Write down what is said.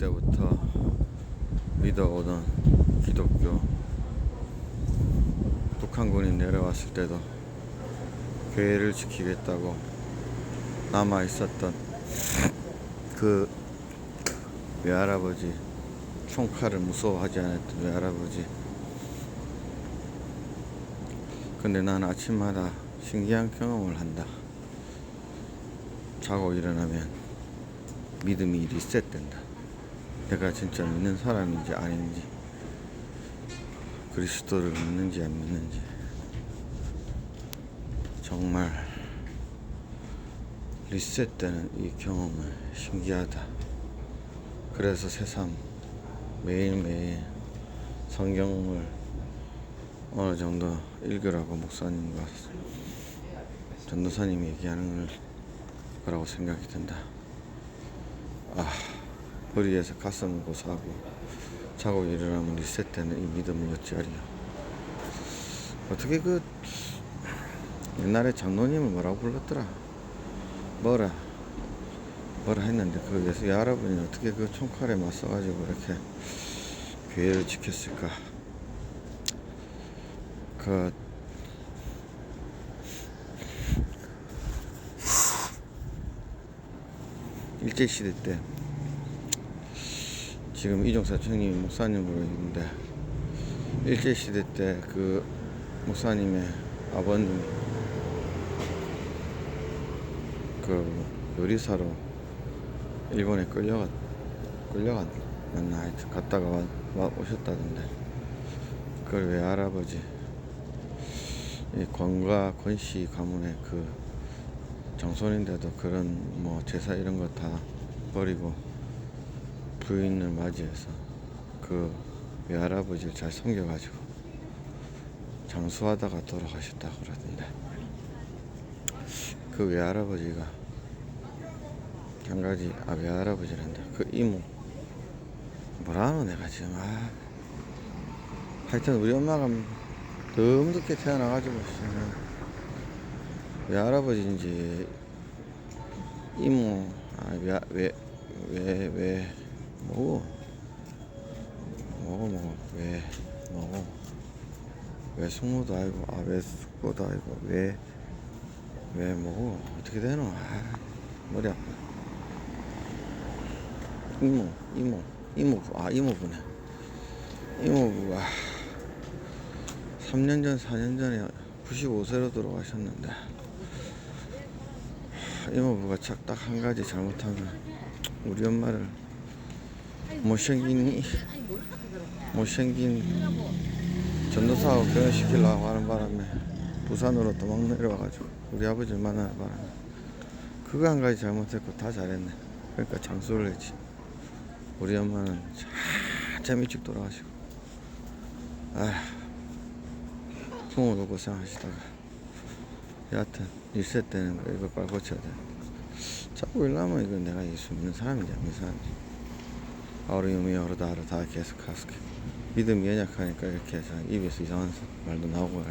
때부터 믿어오던 기독교 북한군이 내려왔을 때도 교회를 지키겠다고 남아 있었던 그 외할아버지 총칼을 무서워하지 않았던 외할아버지. 근데 난 아침마다 신기한 경험을 한다. 자고 일어나면 믿음이 리셋된다 내가 진짜 믿는 사람인지 아닌지 그리스도를 믿는지 안 믿는지 정말 리셋되는 이 경험은 신기하다. 그래서 새삼 매일매일 성경을 어느 정도 읽으라고 목사님과 전도사님이 얘기하는 거라고 생각이 든다. 아, 허리에서 가슴을 고소하고 자고 일어나면 리셋되는 이 믿음을 어찌하리요. 어떻게 그 옛날에 장로님을 뭐라고 불렀더라? 뭐라 뭐라 했는데 그 예수 할아버지는 어떻게 그 총칼에 맞서가지고 이렇게 교회를 지켰을까? 그 일제 시대 때 지금 이종사 총님이 목사님으로 있는데 일제 시대 때 그 목사님의 아버님 그 요리사로 일본에 끌려가 끌려갔나 하여튼 갔다가 와, 와 오셨다던데 그걸 왜 할아버지? 이 권과 권씨 가문의 그 장손인데도 그런 뭐 제사 이런 거 다 버리고 부인을 맞이해서 그 외할아버지를 잘 섬겨가지고 장수하다가 돌아가셨다고 그러던데 그 외할아버지가 한 가지 아 외할아버지란다. 그 이모. 뭐라 하노 내가 지금. 아. 하여튼 우리 엄마가 너무 늦게 태어나가지고 외할아버지인지 이모 아왜왜 왜 뭐고 뭐고 뭐고 왜 뭐고 왜 숙모도 아니고 아 왜 숙고도 아니고 왜왜 뭐고 어떻게 되노? 아, 머리 아파. 이모, 이모, 이모부, 아 이모부네. 이모부가 3년 전, 4년 전에 95세로 돌아가셨는데 이모부가 딱 한 가지 잘못하면 우리 엄마를 못생긴 못생긴 전도사하고 결혼시키려고 하는 바람에 부산으로 도망 내려와가지고 우리 아버지를 만나는 바람에 그거 한 가지 잘못했고 다 잘했네. 그러니까 장수를 했지. 우리 엄마는 참 일찍 돌아가시고. 아휴 부모도 고생하시다가. 여하튼 일세 때는 거 이거 빨리 고쳐야 돼 자꾸 일하면 이거 내가 예수 믿는 사람인지 안 믿는 사람인지 아우리움이 어르다 아르다 계속 가스게 믿음이 연약하니까 이렇게 해서 입에서 이상한 말도 나오고.